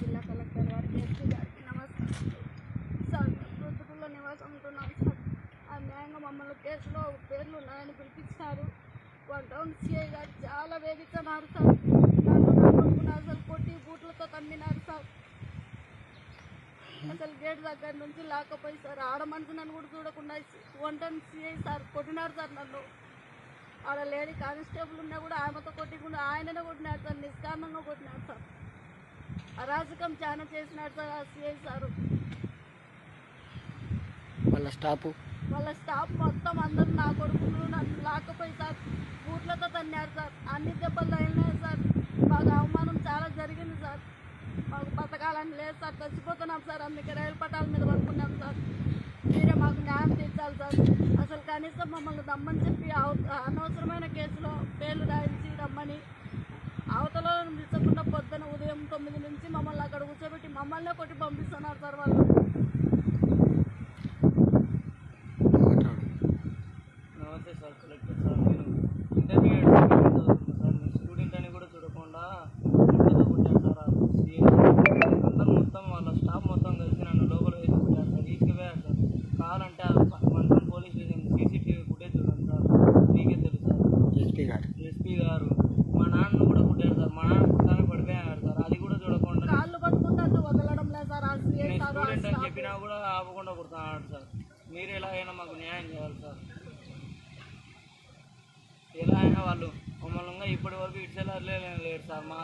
జిల్లా కలెక్టర్ గారికి ఎస్పీ గారికి నమస్కారం. సార్ ప్రొద్దుటూరులో నివాసం ఉంటున్నాం సార్. అన్యాయంగా మమ్మల్ని కేసులో పేర్లు ఉన్నాయని పిలిపించారు వన్ టౌన్ సిఐ గారు చాలా వేధిస్తున్నారు సార్. అసలు కొట్టి బూట్లతో తమ్మినారు సార్. అసలు గేట్ దగ్గర నుంచి లేకపోయి సార్. ఆడ మనిషి నన్ను కూడా చూడకుండా వన్ టౌన్ సిఐ సార్ కొట్టినారు సార్ నన్ను. ఆడ లేడీ కానిస్టేబుల్ ఉన్నా కూడా ఆమెతో కొట్టి ఆయననే కొట్టినారు సార్. నిస్కా అరాజకం చాలా చేసినాడు సార్ ఆ సిఐ సారు. వాళ్ళ స్టాపు వాళ్ళ స్టాఫ్ మొత్తం అందరూ నా కొడుకులు నన్ను లాక్కపోయి సార్. బూట్లతో తన్నారు సార్. అన్ని దెబ్బలు తగిలినాయి సార్. మాకు అవమానం చాలా జరిగింది సార్. మాకు బతకాలని లేదు సార్. చచ్చిపోతున్నాం సార్. అందుకే రైలు పట్టాల మీద పడుకున్నాం సార్. మీరే మాకు న్యాయం తీర్చాలి సార్. అసలు కనీసం మమ్మల్ని దమ్మని చెప్పి అనవసరమైన కేసులో పేర్లు రాయించి రమ్మని అవతల పిలిచకుండా పొద్దున ఉదయం తొమ్మిది నుంచి మమ్మల్ని అక్కడ కూర్చోబెట్టి మమ్మల్నే కొట్టి పంపిస్తున్నారు సార్ వాళ్ళు మాట్లాడు నమస్తే సార్ కలెక్టర్ సార్ నేను ఇంటర్మీడియట్ సెకండ్ చదువుతున్నా సార్ నేను స్టూడెంట్ అని కూడా చూడకుండా ఇంట్లో కొట్టాను సార్ ఆ CA. అందరూ మొత్తం వాళ్ళ స్టాఫ్ మొత్తం కలిసి నన్ను లోపల వేసి కొట్టారు సార్ తీసుకుపోయారు సార్ కావాలంటే ఆ మంత్రం పోలీస్ స్టేషన్ సీసీటీవీ ఫుటేజ్ చూడండి సార్ మీకే తెలుసు సార్ ఎస్పీ గారు ఎస్పీ గారు మా నాన్న కూడా కొట్టారు సార్ మా నాన్న పుట్టానే పడిపోయాడు సార్ అది కూడా చూడకుండా కాళ్ళు పట్టుకుంటే వదలడం లేదు సార్ ఆ సిఐ నేను సార్ ఆ చెప్పినా కూడా ఆపకుండా కొడుతున్నాడు సార్. మీరు ఎలా అయినా మాకు న్యాయం చేయాలి సార్. ఎలా అయినా వాళ్ళు మమ్మల్ని ఇప్పటి వరకు ఇచ్చేలాగే లేరు సార్. మా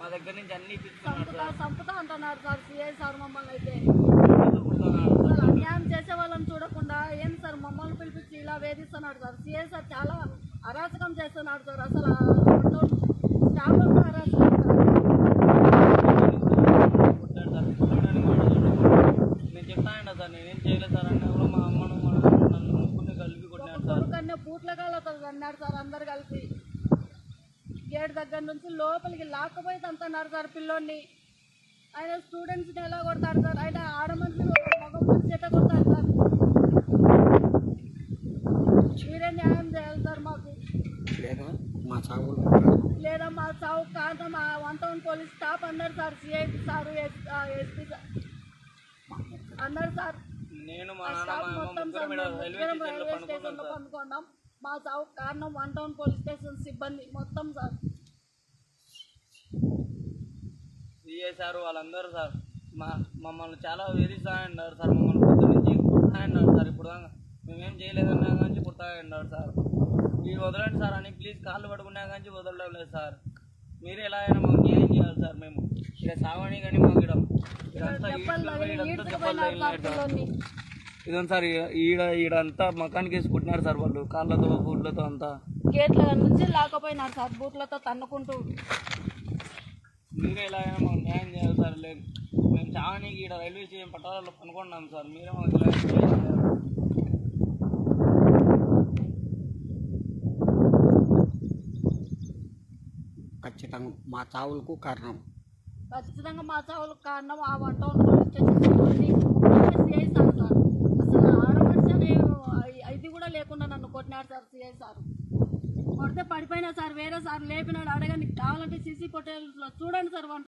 మా దగ్గర నుంచి అన్ని ఇప్పిస్తున్నారు సంపుతా సార్. సంపుతా అంటున్నారు సార్ సిఐ సార్ మమ్మల్ని అయితే. అన్యాయం చేసే వాళ్ళని చూడకుండా ఏం సార్ మమ్మల్ని పిలిపించి ఇలా వేధిస్తున్నాడు సార్? సిఐ సార్ చాలా అరాచకం చేస్తున్నాడు సార్. అసలు స్టాఫ్ అరాచకం సార్ కొట్టాడు సార్ కొట్టాడని కూడా చూడండి. నేను చెప్తానంట సార్ నేనేం చేయలేదు సార్ అంటే కూడా మా అమ్మను మా నాన్న నన్ను ముగ్గురిని కలిపి కొట్టినాడు సార్ కొడుకన్నే అన్నాడు సార్ అందరు కలిసి. గేట్ దగ్గర నుంచి లోపలికి లాక్కపోయి తంతున్నారు సార్ పిల్లోడిని. ఆయన స్టూడెంట్స్ని ఎలా కొడతారు సార్? ఆయన ఆడ మనిషి మగ మనిషి ఎట్లా కొడతారు సార్? మీరే న్యాయం చేయాలి సార్ మాకు. లేదా మా మా చావు కారణం ఆ వన్ టౌన్ పోలీస్ స్టాఫ్ అన్నారు sir CI sir SP sir. అన్నారు సార్. నేను మా నాన్న మా మొత్తం రైల్వే ముగ్గురం స్టేషన్లో రైల్వే మా చావు కారణం వన్ టౌన్ పోలీస్ స్టేషన్ సిబ్బంది మొత్తం సార్. సిఐ సార్ వాళ్ళందరూ సార్ మా మమ్మల్ని చాలా వేధిస్తాయన్నారు సార్ మమ్మల్ని పొద్దు నుంచి కుడతాయన్నారు సార్ ఇప్పుడు మేమేం చేయలేదన్నా కానీ కుడతాయన్నారు సార్. మీరు వదలండి సార్ అని ప్లీజ్ కాళ్ళు పట్టుకున్నా కానీ వదలడం లేదు సార్. మీరు ఎలా అయినా మాకు న్యాయం చేయాలి సార్ మేము. ఇక సావని కానీ మాకు ఇక్కడ ఇదంతా ఈడ్చుకుపోయినారు సార్ ఈడ- ఈడ ఈడంతా మకానికి వేసి కుట్టినారు సార్ వాళ్ళు. కాళ్ళతో బూట్లతో అంతా. గేట్ల నుంచి లాకపోయినారు సార్ బూట్లతో తన్నుకుంటూ. మీరే ఎలా అయినా మాకు న్యాయం చేయాలి సార్ లేదు. మేము చావనీకి ఈడ రైల్వే స్టేషన్ పట్టాలలో పనుకున్నాం సార్. మీరే మాకు ఇలా ఖచ్చితంగా మా చావులకు కారణం. ఖచ్చితంగా మా చావులకు కారణం ఆ స్టేషన్ సిబ్బంది సిఐ సార్ ఆడమనిషి ఇది కూడా లేకుండా నన్ను కొట్టినాడు సార్ సిఐ సార్. కొడితే పడిపోయినా సార్ వేరే సార్ లేపినాడు అడగండి కావాలంటే సీసీ ఫోటోలో చూడండి సార్